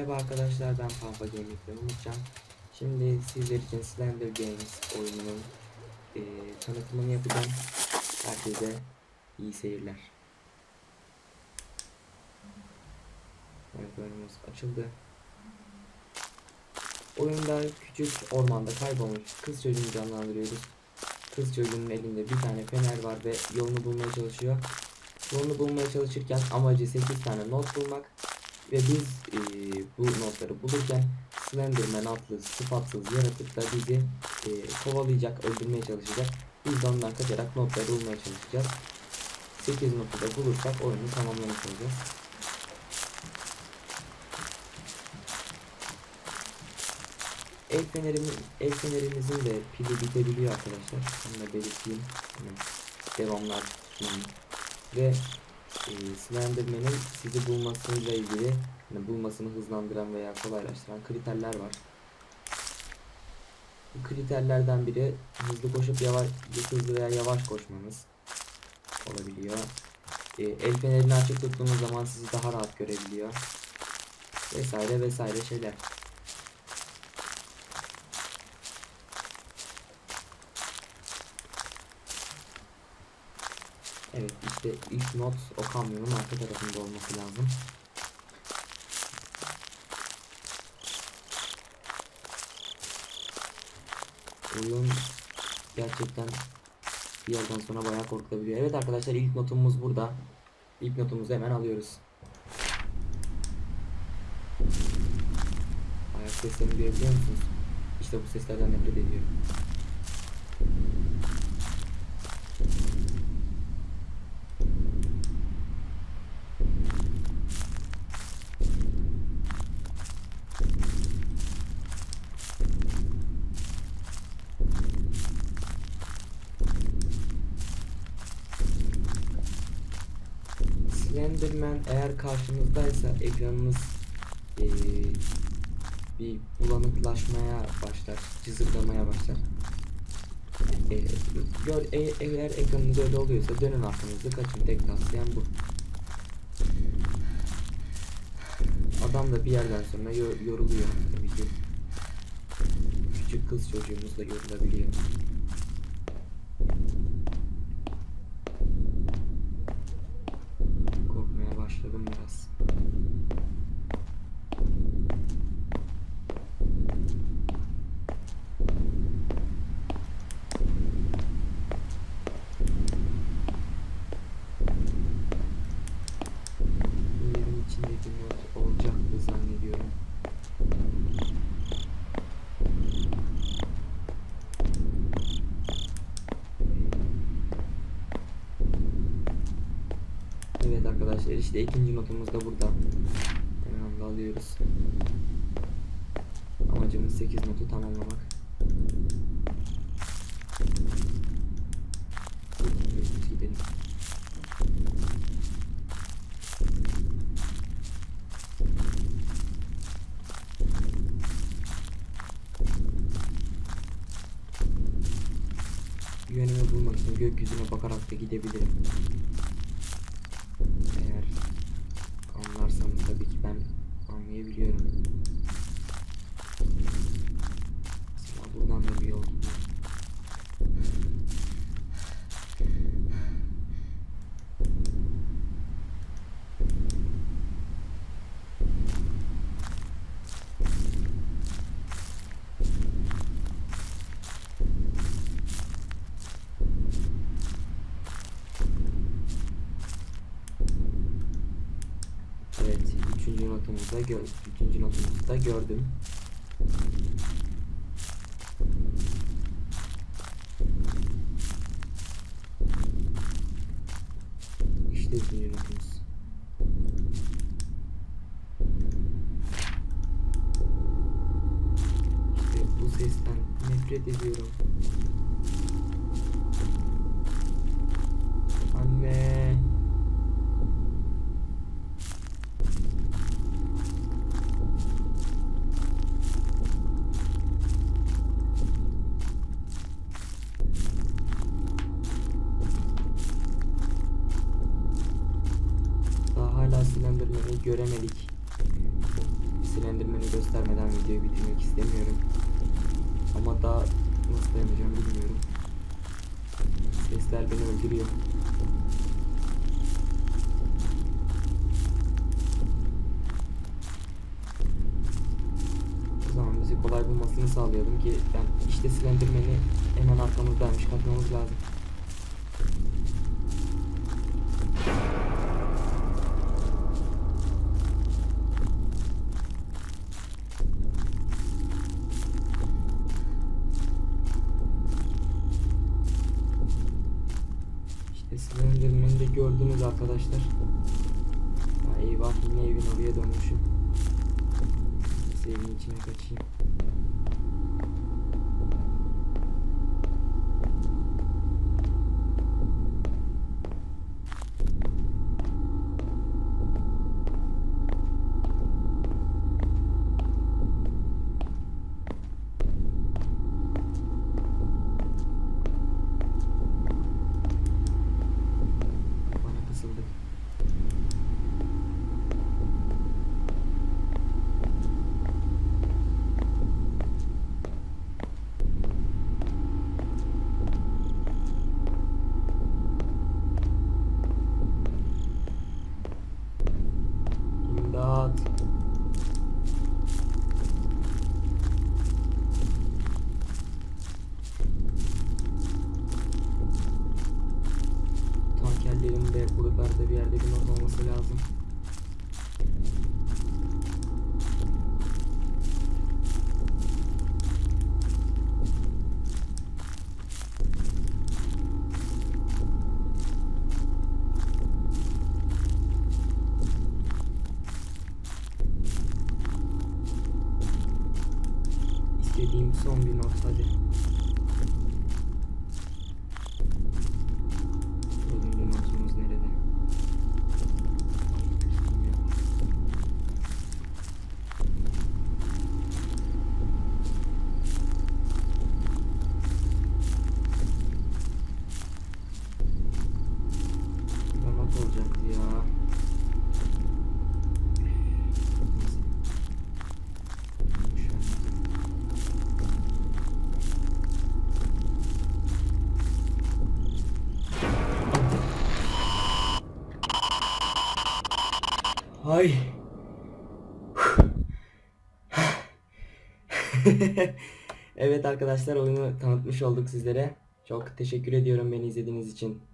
Merhaba arkadaşlar ben Pampa Gaming'den Umutcan. Şimdi sizler için Slender Games oyununun eee tanıtımını yapacağım. Herkese iyi seyirler. Evet oyunumuz açıldı. Oyunda küçük ormanda kaybolmuş kız çocuğunu canlandırıyoruz. Kız çocuğunun elinde bir tane fener var ve yolunu bulmaya çalışıyor. Yolunu bulmaya çalışırken amacı 8 tane not bulmak ve biz eee, bu notları bulurken Slenderman adlı sıfatsız yaratık da bizi eee, kovalayacak, öldürmeye çalışacak. Biz de ondan kaçarak notları bulmaya çalışacağız. 8 notu da bulursak oyunu tamamlamış olacağız. El, fenerimiz, el fenerimizin de pili bitebiliyor arkadaşlar. Onu da belirteyim. Yani devamlar. Ve e, Slenderman'in sizi bulmasıyla ilgili yani bulmasını hızlandıran veya kolaylaştıran kriterler var. Bu kriterlerden biri hızlı koşup yavaş hızlı veya yavaş koşmanız olabiliyor. E, el fenerini açık tuttuğunuz zaman sizi daha rahat görebiliyor. Vesaire vesaire şeyler. Evet işte ilk not o kamyonun arka tarafında olması lazım. Oyun gerçekten bir yerden sonra bayağı korkutabiliyor. Evet arkadaşlar ilk notumuz burada. İlk notumuzu hemen alıyoruz. Ayak seslerini duyabiliyor musunuz? İşte bu seslerden nefret ediyorum. Slenderman eğer karşınızdaysa ekranınız eee, bir bulanıklaşmaya başlar, cızırdamaya başlar. Gör, e- eğer ekranınız öyle oluyorsa dönün arkanızı kaçın tek tavsiyem bu. Adam da bir yerden sonra yo- yoruluyor tabii ki. Küçük kız çocuğumuz da yorulabiliyor. Evet arkadaşlar işte ikinci notumuz da burada. Da alıyoruz. Amacımız 8 notu tamamlamak. Yönümü bulmak için gökyüzüne bakarak da gidebilirim. Eğer anlarsanız tabii ki ben anlayabiliyorum. Mesela buradan da bir yol gidiyor. Evet, üçüncü notumuzu da gör, üçüncü notumuzu da gördüm. İşte üçüncü notumuz. İşte bu sesten nefret ediyorum. Daha Slenderman'i göremedik. Slenderman'i göstermeden videoyu bitirmek istemiyorum. Ama daha nasıl dayanacağım bilmiyorum. Sesler beni öldürüyor. O zaman bizi kolay bulmasını sağlayalım ki ben işte Slenderman'i hemen arkamızdaymış katmamız lazım. İşte Slenderman'i de gördünüz arkadaşlar. Ya eyvah yine evin oraya dönmüşüm. Neyse evin içine kaçayım. Tankerlerin de buralarda bir yerde bir not olması lazım. İstediğim son bir not hadi. Bölümde notumuz nerede? Bilmiyorum. Burada not olacaktı ya. Ay. evet arkadaşlar oyunu tanıtmış olduk sizlere. Çok teşekkür ediyorum beni izlediğiniz için.